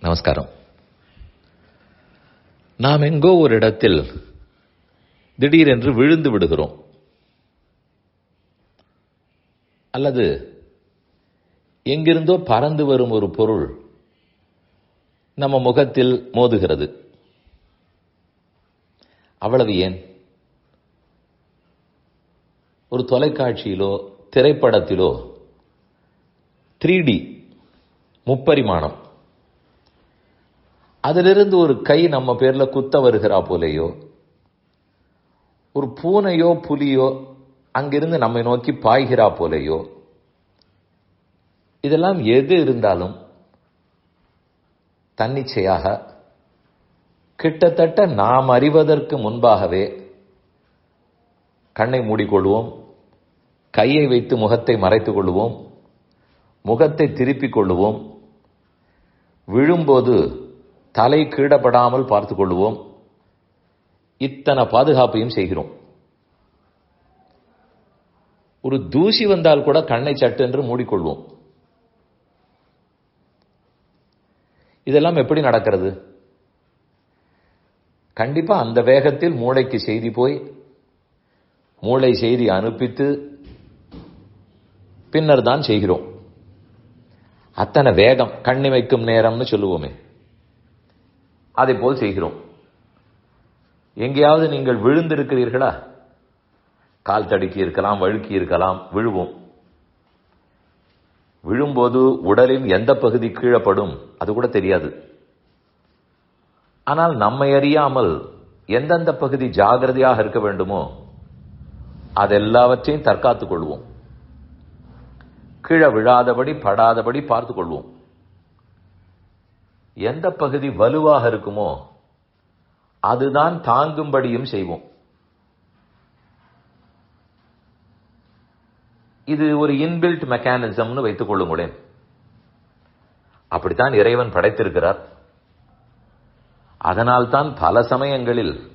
நமஸ்காரம். நாம் எங்கோ ஒரு இடத்தில் திடீரென்று விழுந்து விடுகிறோம். அல்லது எங்கிருந்தோ பறந்து வரும் ஒரு பொருள் நம்ம முகத்தில் மோதுகிறது. அவ்வளவு ஏன்? ஒரு தொலைக்காட்சியிலோ திரைப்படத்திலோ த்ரீ டி முப்பரிமாணம். அதிலிருந்து ஒரு கை நம்ம பேரில் குத்த வருகிறா போலேயோ ஒரு பூனையோ புலியோ அங்கிருந்து நம்மை நோக்கி பாய்கிறா போலேயோ இதெல்லாம் எது இருந்தாலும் தன்னிச்சையாக கிட்டத்தட்ட நாம் அறிவதற்கு முன்பாகவே கண்ணை மூடிக்கொள்வோம் கையை வைத்து முகத்தை மறைத்துக் கொள்வோம் முகத்தை திருப்பிக் கொள்வோம் விழும்போது தலை கீழப்படாமல் பார்த்து கொள்வோம் இத்தனை பாதுகாப்பையும் செய்கிறோம். ஒரு தூசி வந்தால் கூட கண்ணை சட்டு என்று மூடிக்கொள்வோம். இதெல்லாம் எப்படி நடக்கிறது? கண்டிப்பா அந்த வேகத்தில் மூளைக்கு செய்தி போய் மூளை செய்தி அனுப்பித்து பின்னர் தான் செய்கிறோம். அத்தனை வேகம் கண்ணிமைக்கும் நேரம்னு சொல்லுவோமே. அதை போல் செய்கிறோம். எங்கேயாவது நீங்கள் விழுந்திருக்கிறீர்களா? கால் தடுக்கி இருக்கலாம் வழுக்கி இருக்கலாம் விழுவோம். விழும்போது உடலின் எந்த பகுதி கீழப்படும்? அது கூட தெரியாது. ஆனால் நம்மை அறியாமல் எந்தெந்த பகுதி ஜாகிரதையாக இருக்க வேண்டுமோ அதெல்லாவற்றையும் தற்காத்துக் கொள்வோம். கீழே விழாதபடி படாதபடி பார்த்துக் கொள்வோம். எந்த பகுதி வலுவாக இருக்குமோ அதுதான் தாங்கும்படியும் செய்வோம். இது ஒரு இன்பில்ட் மெக்கானிசம்னு வைத்துக் கொள்ளுங்களேன். அப்படித்தான் இறைவன் படைத்திருக்கிறார். அதனால்தான் பல சமயங்களில்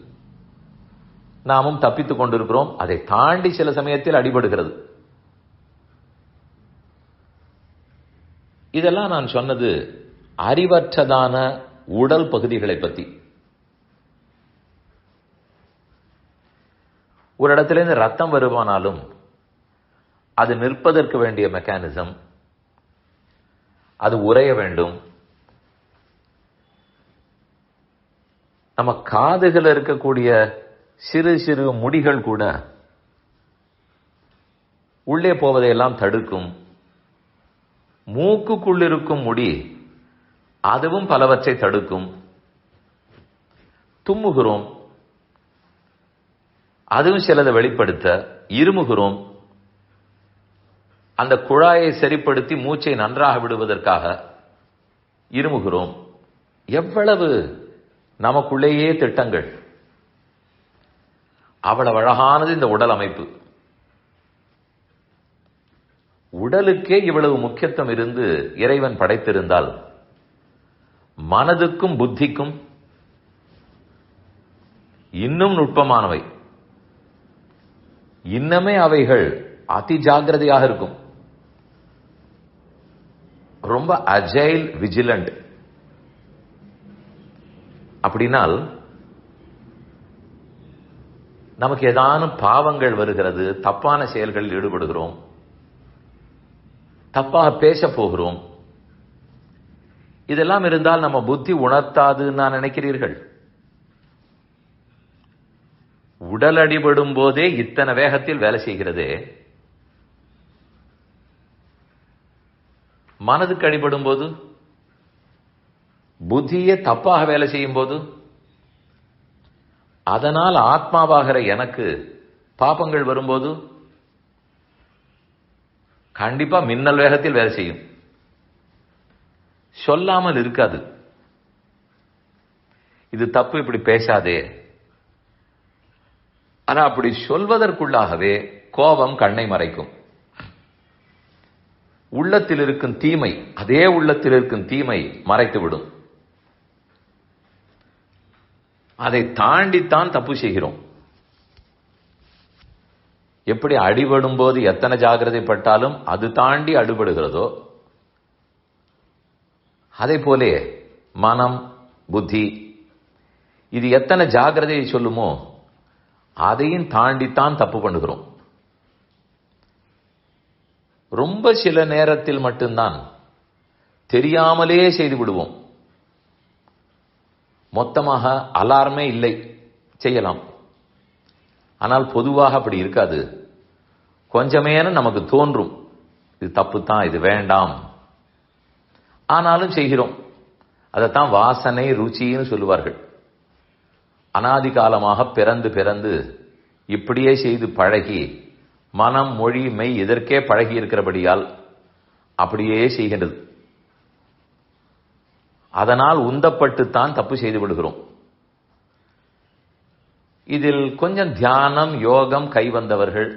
நாமும் தப்பித்துக் கொண்டிருக்கிறோம். அதை தாண்டி சில சமயத்தில் அடிபடுகிறது. இதெல்லாம் நான் சொன்னது அறிவற்றதான உடல் பகுதிகளை பத்தி. ஒரு இடத்திலிருந்து ரத்தம் வருமானாலும் அது நிற்பதற்கு வேண்டிய மெக்கானிசம் அது உறைய வேண்டும். நம்ம காதுகள் இருக்கக்கூடிய சிறு சிறு முடிகள் கூட உள்ளே போவதையெல்லாம் தடுக்கும். மூக்குக்குள் இருக்கும் முடி அதுவும் பலவற்றை தடுக்கும். தும்முகிறோம். அதுவும் சிலதை வெளிப்படுத்த இருமுகிறோம். அந்த குழாயை சரிப்படுத்தி மூச்சை நன்றாக விடுவதற்காக இருமுகிறோம். எவ்வளவு நமக்குள்ளேயே திட்டங்கள். அவ்வளவு அழகானது இந்த உடல் அமைப்பு. உடலுக்கே இவ்வளவு முக்கியத்துவம் இருந்து இறைவன் படைத்திருந்தால் மனதுக்கும் புத்திக்கும் இன்னும் நுட்பமானவை. இன்னமே அவைகள் அதி ஜாகிரதையாக இருக்கும். ரொம்ப அஜைல் விஜிலண்ட் அப்படின்னால் நமக்கு ஏதானும் பாவங்கள் வருகிறது தப்பான செயல்களில் ஈடுபடுகிறோம் தப்பாக பேச போகிறோம் இதெல்லாம் இருந்தால் நம்ம புத்தி உணர்த்தாதுன்னு நான் நினைக்கிறீர்கள். உடல் அடிபடும் போதே இத்தனை வேகத்தில் வேலை செய்கிறதே. மனதுக்கு அடிபடும் போது புத்தியே தப்பாக வேலை செய்யும் போது அதனால் ஆத்மாவாகிற எனக்கு பாப்பங்கள் வரும்போது கண்டிப்பா மின்னல் வேகத்தில் வேலை செய்யும். சொல்லாமல் இருக்காது. இது தப்பு இப்படி பேசாதே. ஆனா அப்படி சொல்வதற்குள்ளாகவே கோபம் கண்ணை மறைக்கும். உள்ளத்தில் இருக்கும் தீமை அதே உள்ளத்தில் இருக்கும் தீமை மறைத்துவிடும் அதை தாண்டித்தான் தப்பு செய்கிறோம். எப்படி அடிபடும் போது எத்தனை ஜாகிரதைப்பட்டாலும் அது தாண்டி அடிபடுகிறதோ அதே போலே மனம் புத்தி இது எத்தனை ஜாகிரதையை சொல்லுமோ அதையும் தாண்டித்தான் தப்பு பண்ணுகிறோம். ரொம்ப சில நேரத்தில் மட்டும்தான் தெரியாமலே செய்து விடுவோம். மொத்தமாக அலாரமே இல்லை செய்யலாம். ஆனால் பொதுவாக அப்படி இருக்காது. கொஞ்சமேன நமக்கு தோன்றும். இது தப்பு தான் இது வேண்டாம். ஆனாலும் செய்கிறோம். அதைத்தான் வாசனை ருச்சின்னு சொல்லுவார்கள். அனாதி காலமாக பிறந்து பிறந்து இப்படியே செய்து பழகி மனம் மொழி மெய் இதற்கே பழகி இருக்கிறபடியால் அப்படியே செய்கின்றது. அதனால் உந்தப்பட்டுத்தான் தப்பு செய்து விடுகிறோம். இதில் கொஞ்சம் தியானம் யோகம் கைவந்தவர்கள்.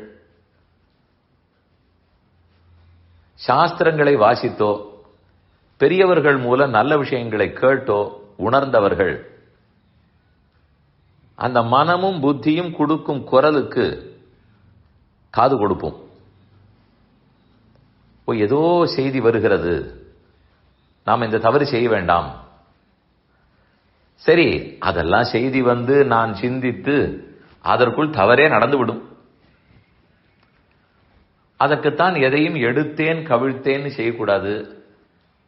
சாஸ்திரங்களை வாசித்தோ பெரியவர்கள் மூலம் நல்ல விஷயங்களை கேட்டோ உணர்ந்தவர்கள். அந்த மனமும் புத்தியும் கொடுக்கும் குரலுக்கு காது கொடுப்போம். ஓ ஏதோ செய்தி வருகிறது. நாம் இந்த தவறு செய்ய வேண்டாம். சரி அதெல்லாம் செய்தி வந்து நான் சிந்தித்து அதற்குள் தவறே நடந்துவிடும். அதற்குத்தான் எதையும் எடுத்தேன் கவிழ்த்தேன்னு செய்யக்கூடாது.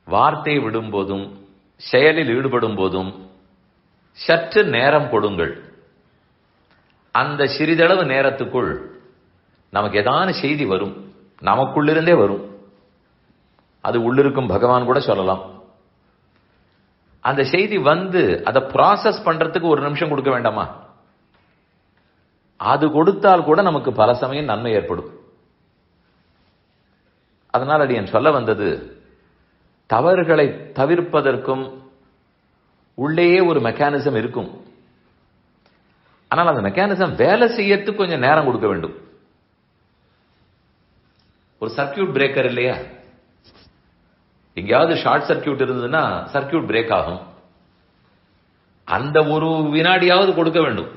வார்த்தை விடும் போதும் செயலில் ஈடுபடும் போதும் சற்று நேரம் கொடுங்கள். அந்த சிறிதளவு நேரத்துக்குள் நமக்கு ஏதான செய்தி வரும். நமக்குள்ளிருந்தே வரும். அது உள்ளிருக்கும் பகவான் கூட சொல்லலாம். அந்த செய்தி வந்து அதை ப்ராசஸ் பண்றதுக்கு ஒரு நிமிஷம் கொடுக்க வேண்டாமா? அது கொடுத்தால் கூட நமக்கு பல சமயம் நன்மை ஏற்படும். அதனால் அது என் சொல்ல வந்தது தவறுகளை தவிர்ப்பதற்கும் உள்ளேயே ஒரு மெக்கானிசம் இருக்கும். ஆனால் அந்த மெக்கானிசம் வேலை செய்யறதுக்கு கொஞ்சம் நேரம் கொடுக்க வேண்டும். ஒரு சர்க்கியூட் பிரேக்கர் இல்லையா? எங்கேயாவது ஷார்ட் சர்க்கியூட் இருந்ததுன்னா சர்க்கியூட் பிரேக் ஆகும். அந்த ஒரு வினாடியாவது கொடுக்க வேண்டும்.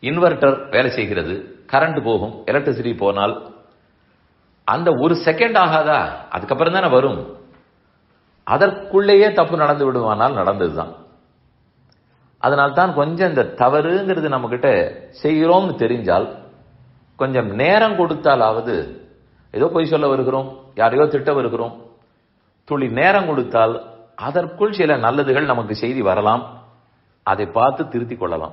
இன்வெர்டர் வேலை செய்கிறது. கரண்ட் போகும். எலக்ட்ரிசிட்டி போனால் அந்த ஒரு செகண்ட் ஆகாதா? அதுக்கப்புறம் தானே வரும். அதற்குள்ளேயே தப்பு நடந்து விடுவானால் நடந்ததுதான். அதனால்தான் கொஞ்சம் இந்த தவறுங்கிறது நம்மக்கிட்ட செய்கிறோம்னு தெரிஞ்சால் கொஞ்சம் நேரம் கொடுத்தாலாவது ஏதோ பொய் சொல்ல வருகிறோம் யாரையோ திட்ட வருகிறோம் துளி நேரம் கொடுத்தால் அதற்குள் சில நல்லதுகள் நமக்கு செய்தி வரலாம். அதை பார்த்து திருத்திக் கொள்ளலாம்.